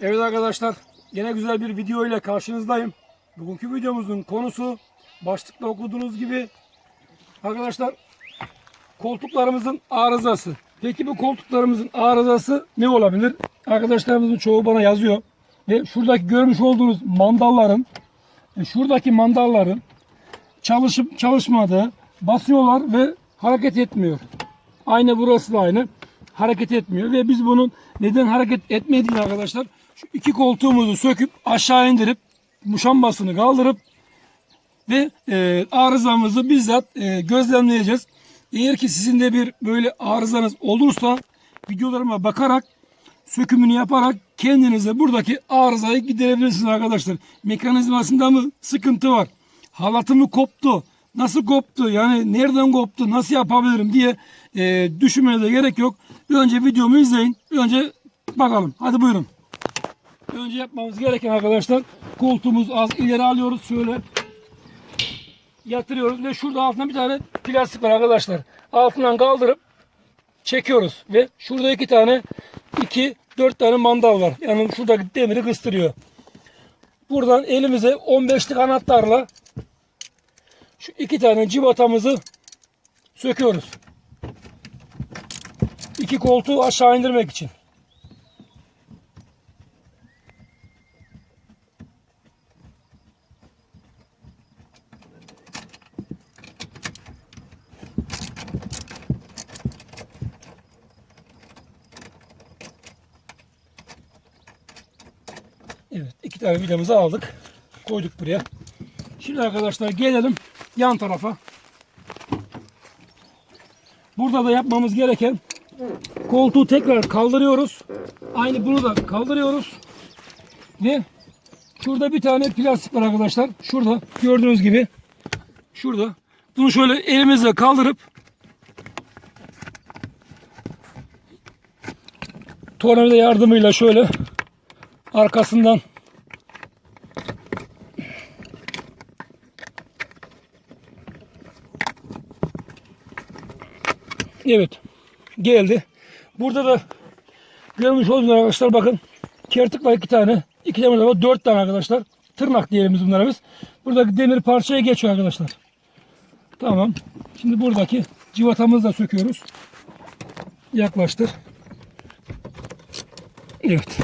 Evet arkadaşlar yine güzel bir video ile karşınızdayım. Bugünkü videomuzun konusu başlıkta okuduğunuz gibi arkadaşlar koltuklarımızın arızası. Peki bu koltuklarımızın arızası ne olabilir? Arkadaşlarımızın çoğu bana yazıyor. Ve şuradaki görmüş olduğunuz mandalların e, şuradaki mandalların çalışıp çalışmadığı basıyorlar ve hareket etmiyor. Aynı burası da aynı. Hareket etmiyor ve biz bunun neden hareket etmediğini arkadaşlar şu iki koltuğumuzu söküp aşağı indirip muşambasını kaldırıp ve e, arızamızı bizzat e, gözlemleyeceğiz. Eğer ki sizin de bir böyle arızanız olursa videolarıma bakarak sökümünü yaparak kendinize buradaki arızayı giderebilirsiniz arkadaşlar. Mekanizmasında mı sıkıntı var? Halatı mı koptu? Nasıl koptu? Yani nereden koptu? Nasıl yapabilirim diye e, düşünmenize gerek yok. Önce videomu izleyin. Önce bakalım. Hadi buyurun. Önce yapmamız gereken arkadaşlar koltuğumuz az ileri alıyoruz. Şöyle yatırıyoruz ve şurada altına bir tane plastik var arkadaşlar. Altından kaldırıp çekiyoruz ve şurada iki tane iki dört tane mandal var. Yani şuradaki demiri kıstırıyor. Buradan elimize 15'lik anahtarla şu iki tane civatamızı söküyoruz. İki koltuğu aşağı indirmek için. Evet iki tane vidamızı aldık. Koyduk buraya. Şimdi arkadaşlar gelelim yan tarafa. Burada da yapmamız gereken koltuğu tekrar kaldırıyoruz. Aynı bunu da kaldırıyoruz. Ve şurada bir tane plastik var arkadaşlar. Şurada gördüğünüz gibi. Şurada. Bunu şöyle elimizle kaldırıp tornavida yardımıyla şöyle arkasından Evet. Geldi. Burada da görmüş olduğunuz arkadaşlar bakın. Kertik var iki tane. iki tane var. Dört tane arkadaşlar. Tırnak diyelim biz bunlara biz. Buradaki demir parçaya geçiyor arkadaşlar. Tamam. Şimdi buradaki civatamızı da söküyoruz. Yaklaştır. Evet.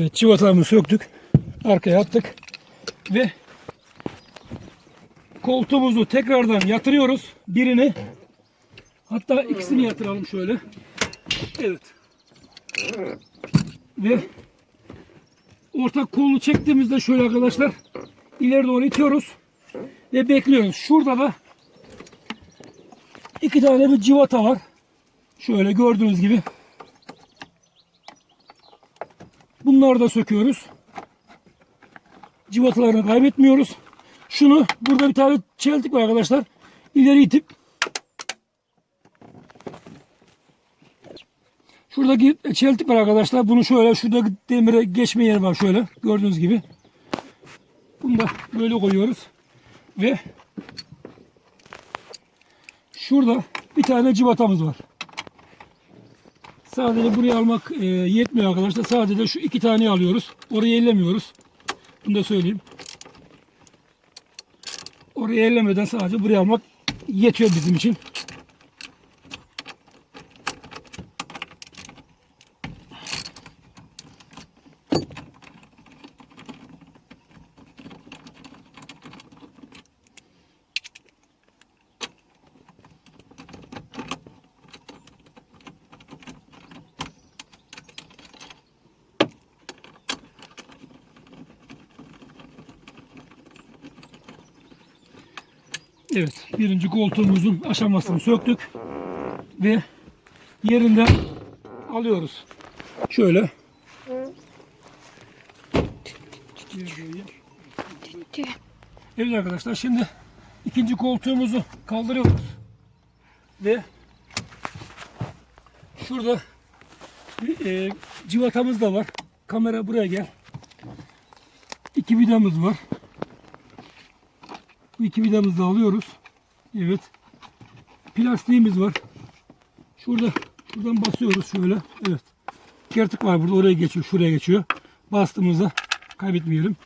Evet civatalarımızı söktük. Arkaya attık. Ve koltuğumuzu tekrardan yatırıyoruz. Birini hatta ikisini yatıralım şöyle. Evet. Ve ortak kolunu çektiğimizde şöyle arkadaşlar ileri doğru itiyoruz ve bekliyoruz. Şurada da iki tane bir civata var. Şöyle gördüğünüz gibi. Bunları da söküyoruz. Civatalarını kaybetmiyoruz. Şunu burada bir tane çeltik var arkadaşlar. İleri itip Şuradaki çeltik var arkadaşlar. Bunu şöyle şuradaki demire geçme yeri var şöyle. Gördüğünüz gibi. Bunu da böyle koyuyoruz. Ve şurada bir tane civatamız var. Sadece buraya almak e, yetmiyor arkadaşlar. Sadece şu iki tane alıyoruz. Orayı ellemiyoruz. Bunu da söyleyeyim. Orayı ellemeden sadece buraya almak yetiyor bizim için. Evet, birinci koltuğumuzun aşamasını söktük ve yerinden alıyoruz. Şöyle. Evet arkadaşlar şimdi ikinci koltuğumuzu kaldırıyoruz ve Şurada e, civatamız da var. Kamera buraya gel. İki vidamız var. Bu iki vidamızı da alıyoruz. Evet. Plastiğimiz var. Şurada şuradan basıyoruz şöyle. Evet. Yırtık var burada oraya geçiyor, şuraya geçiyor. Bastığımızda kaybetmeyelim.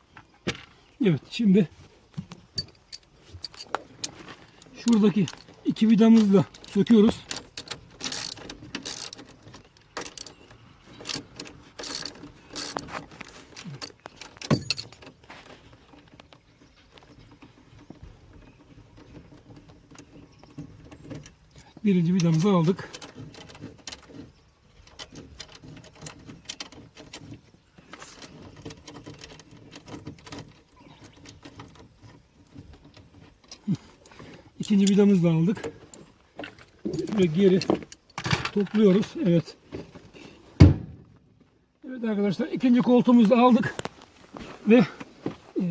Evet şimdi şuradaki iki vidamızı da söküyoruz. Birinci vidamızı aldık. İkinci vidamızı da aldık. Şöyle geri topluyoruz. Evet. Evet arkadaşlar ikinci koltuğumuzu da aldık. Ve e,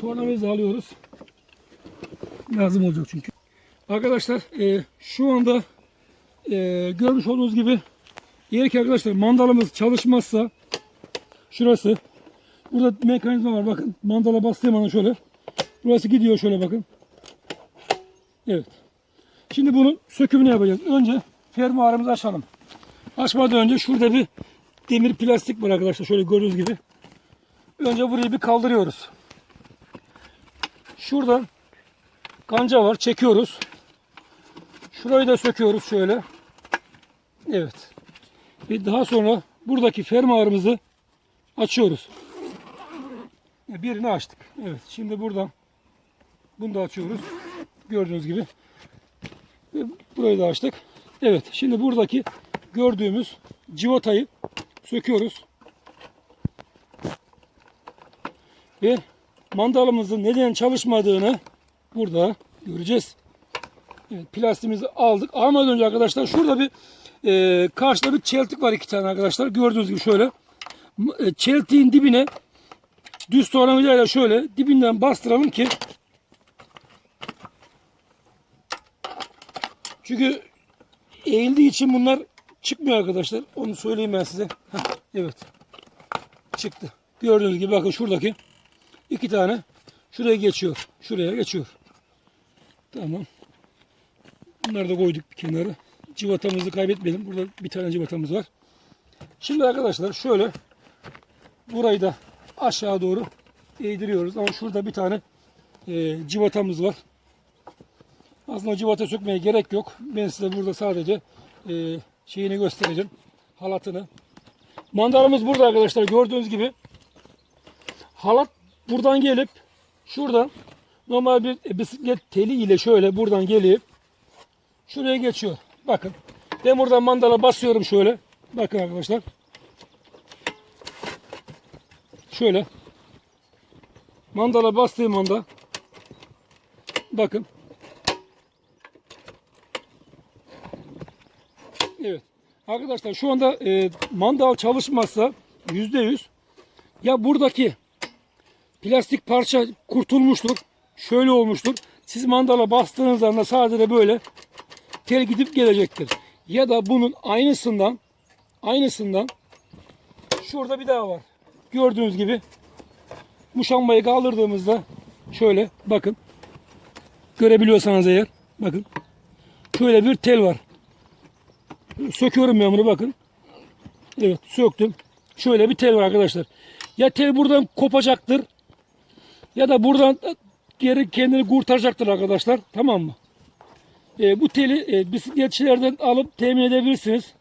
tornamızı alıyoruz. Lazım olacak çünkü. Arkadaşlar e, şu anda e, görmüş olduğunuz gibi eğer ki arkadaşlar mandalımız çalışmazsa şurası burada mekanizma var bakın mandala bastığım an şöyle burası gidiyor şöyle bakın Evet. Şimdi bunun sökümünü yapacağız. Önce fermuarımızı açalım. Açmadan önce şurada bir demir plastik var arkadaşlar. Şöyle gördüğünüz gibi. Önce burayı bir kaldırıyoruz. Şurada kanca var. Çekiyoruz. Şurayı da söküyoruz şöyle. Evet. Ve daha sonra buradaki fermuarımızı açıyoruz. Birini açtık. Evet. Şimdi buradan bunu da açıyoruz. Gördüğünüz gibi. Ve burayı da açtık. Evet. Şimdi buradaki gördüğümüz civatayı söküyoruz. Ve mandalımızın neden çalışmadığını burada göreceğiz. Evet, plastiğimizi aldık. Almadan önce arkadaşlar şurada bir e, karşıda bir çeltik var iki tane arkadaşlar. Gördüğünüz gibi şöyle. E, çeltiğin dibine düz tornavidayla şöyle dibinden bastıralım ki çünkü eğildiği için bunlar çıkmıyor arkadaşlar. Onu söyleyeyim ben size. Heh, evet. Çıktı. Gördüğünüz gibi bakın şuradaki iki tane şuraya geçiyor. Şuraya geçiyor. Tamam. Bunları da koyduk bir kenara. Civatamızı kaybetmeyelim. Burada bir tane civatamız var. Şimdi arkadaşlar şöyle burayı da aşağı doğru eğdiriyoruz. Ama şurada bir tane e, civatamız var. Aslında civata sökmeye gerek yok. Ben size burada sadece e, şeyini göstereceğim. Halatını. Mandalımız burada arkadaşlar. Gördüğünüz gibi. Halat buradan gelip şuradan normal bir bisiklet teli ile şöyle buradan gelip şuraya geçiyor. Bakın. Ben buradan mandala basıyorum şöyle. Bakın arkadaşlar. Şöyle. Mandala bastığım anda bakın Evet. Arkadaşlar şu anda e, mandal çalışmazsa yüzde yüz ya buradaki plastik parça kurtulmuştur. Şöyle olmuştur. Siz mandala bastığınız anda sadece böyle tel gidip gelecektir. Ya da bunun aynısından aynısından şurada bir daha var. Gördüğünüz gibi muşambayı kaldırdığımızda şöyle bakın görebiliyorsanız eğer bakın şöyle bir tel var. Söküyorum ben bunu bakın. Evet söktüm. Şöyle bir tel var arkadaşlar. Ya tel buradan kopacaktır. Ya da buradan geri kendini kurtaracaktır arkadaşlar. Tamam mı? E, bu teli e, bisikletçilerden alıp temin edebilirsiniz.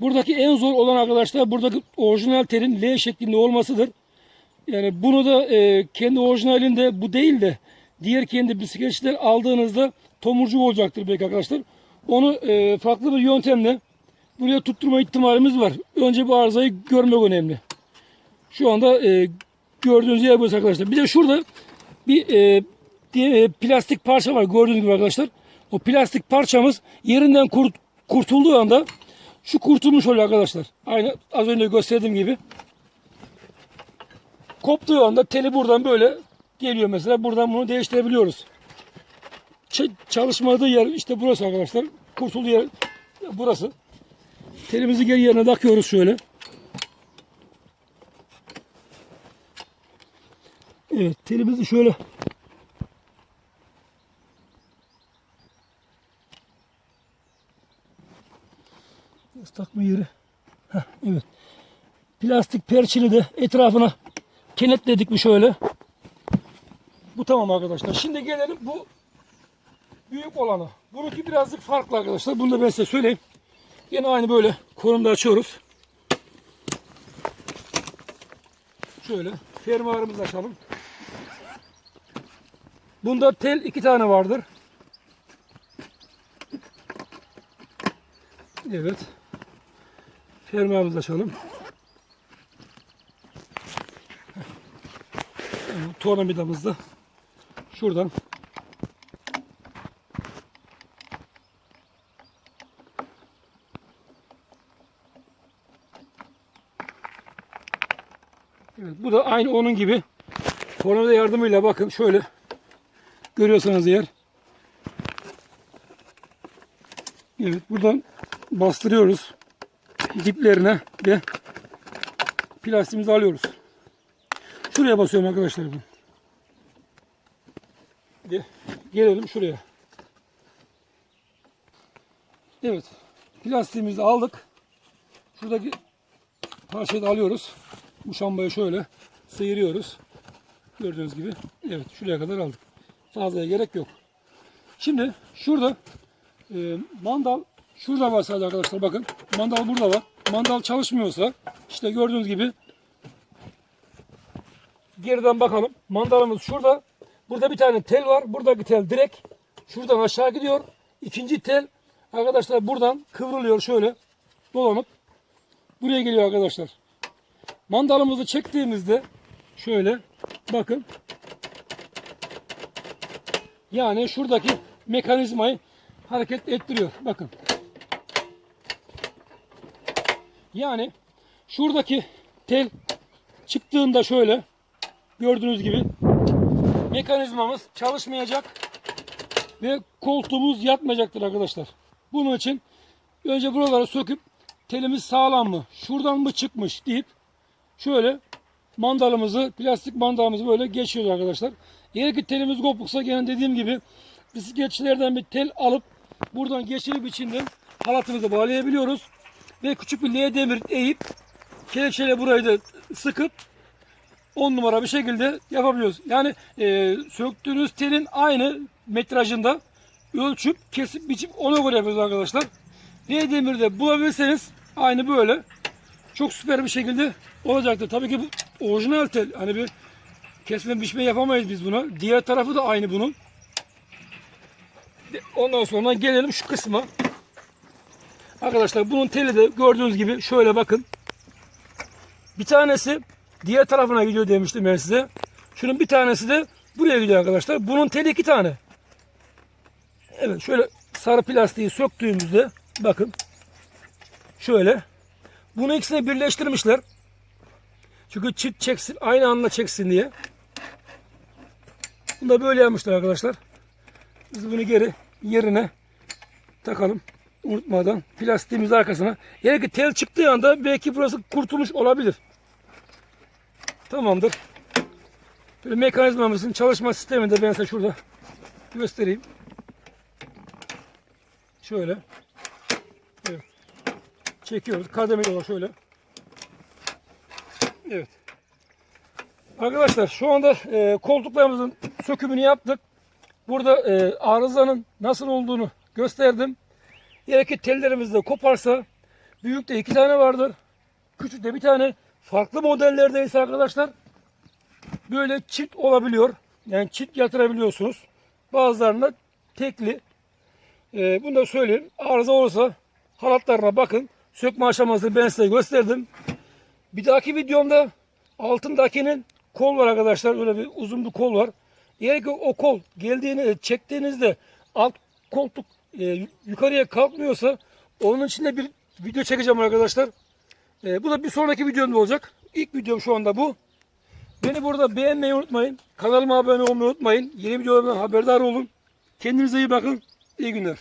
Buradaki en zor olan arkadaşlar buradaki orijinal telin L şeklinde olmasıdır. Yani bunu da e, kendi orijinalinde bu değil de diğer kendi bisikletçiler aldığınızda tomurcuk olacaktır belki arkadaşlar. Onu e, farklı bir yöntemle buraya tutturma ihtimalimiz var. Önce bu arızayı görmek önemli. Şu anda e, gördüğünüz yer burası arkadaşlar. Bir de şurada bir e, diye, e, plastik parça var gördüğünüz gibi arkadaşlar. O plastik parçamız yerinden kurt, kurtulduğu anda şu kurtulmuş oluyor arkadaşlar. Aynı az önce gösterdiğim gibi. Koptuğu anda teli buradan böyle geliyor mesela. Buradan bunu değiştirebiliyoruz. Ç- çalışmadığı yer işte burası arkadaşlar. Kurtulduğu yer burası. Telimizi geri yerine takıyoruz şöyle. Evet telimizi şöyle Takma yeri. Heh, evet. Plastik perçili de etrafına kenetledik mi şöyle. Bu tamam arkadaşlar. Şimdi gelelim bu büyük olana. Bununki birazcık farklı arkadaşlar. Bunu da ben size söyleyeyim. Yine aynı böyle konumda açıyoruz. Şöyle fermuarımızı açalım. Bunda tel iki tane vardır. Evet. Fermuarımızı açalım. Tornavidamız da şuradan. Evet, bu da aynı onun gibi. Tornavida yardımıyla bakın şöyle görüyorsanız eğer. Evet buradan bastırıyoruz diplerine ve plastiğimizi alıyoruz. Şuraya basıyorum arkadaşlar bunu. Ve gelelim şuraya. Evet. Plastiğimizi aldık. Şuradaki parçayı da alıyoruz. Bu şambayı şöyle sıyırıyoruz. Gördüğünüz gibi. Evet şuraya kadar aldık. Fazlaya gerek yok. Şimdi şurada e, mandal şurada var sadece arkadaşlar bakın. Mandal burada var. Mandal çalışmıyorsa işte gördüğünüz gibi geriden bakalım. Mandalımız şurada. Burada bir tane tel var. Buradaki tel direkt şuradan aşağı gidiyor. İkinci tel arkadaşlar buradan kıvrılıyor şöyle dolanıp buraya geliyor arkadaşlar. Mandalımızı çektiğimizde şöyle bakın yani şuradaki mekanizmayı hareket ettiriyor. Bakın. Yani şuradaki tel çıktığında şöyle gördüğünüz gibi mekanizmamız çalışmayacak ve koltuğumuz yatmayacaktır arkadaşlar. Bunun için önce buraları söküp telimiz sağlam mı, şuradan mı çıkmış deyip şöyle mandalımızı, plastik mandalımızı böyle geçiyoruz arkadaşlar. Eğer ki telimiz kopuksa gene dediğim gibi bisikletçilerden bir tel alıp buradan geçirip içinden halatımızı bağlayabiliyoruz. Ve küçük bir L demir eğip kelepçeyle burayı da sıkıp 10 numara bir şekilde yapabiliyoruz. Yani e, söktüğünüz telin aynı metrajında ölçüp kesip biçip ona göre yapıyoruz arkadaşlar. L demirde bulabilirseniz aynı böyle çok süper bir şekilde olacaktır. Tabii ki bu orijinal tel. Hani bir kesme biçme yapamayız biz buna. Diğer tarafı da aynı bunun. Ondan sonra gelelim şu kısma. Arkadaşlar bunun teli de gördüğünüz gibi şöyle bakın. Bir tanesi diğer tarafına gidiyor demiştim ben size. Şunun bir tanesi de buraya gidiyor arkadaşlar. Bunun teli iki tane. Evet şöyle sarı plastiği söktüğümüzde bakın şöyle bunu ikisini birleştirmişler. Çünkü çift çeksin aynı anda çeksin diye. Bunu da böyle yapmışlar arkadaşlar. Biz bunu geri yerine takalım. Unutmadan plastiğimiz arkasına. Eğer ki tel çıktığı anda belki burası kurtulmuş olabilir. Tamamdır. Böyle mekanizmamızın çalışma sistemini de ben size şurada göstereyim. Şöyle. Evet. Çekiyoruz. Kademeli olarak şöyle. Evet. Arkadaşlar şu anda e, koltuklarımızın sökümünü yaptık. Burada e, arızanın nasıl olduğunu gösterdim. Eğer ki tellerimiz de koparsa büyük de iki tane vardır. Küçük de bir tane. Farklı modellerdeyse arkadaşlar böyle çift olabiliyor. Yani çift yatırabiliyorsunuz. Bazılarında tekli. E, bunu da söyleyeyim. Arıza olursa halatlarına bakın. Sökme aşamasını ben size gösterdim. Bir dahaki videomda altındakinin kol var arkadaşlar. Öyle bir uzun bir kol var. Eğer ki o kol geldiğini çektiğinizde alt koltuk e, yukarıya kalkmıyorsa onun için de bir video çekeceğim arkadaşlar. E, bu da bir sonraki videomda olacak. İlk videom şu anda bu. Beni burada beğenmeyi unutmayın. Kanalıma abone olmayı unutmayın. Yeni videolardan haberdar olun. Kendinize iyi bakın. İyi günler.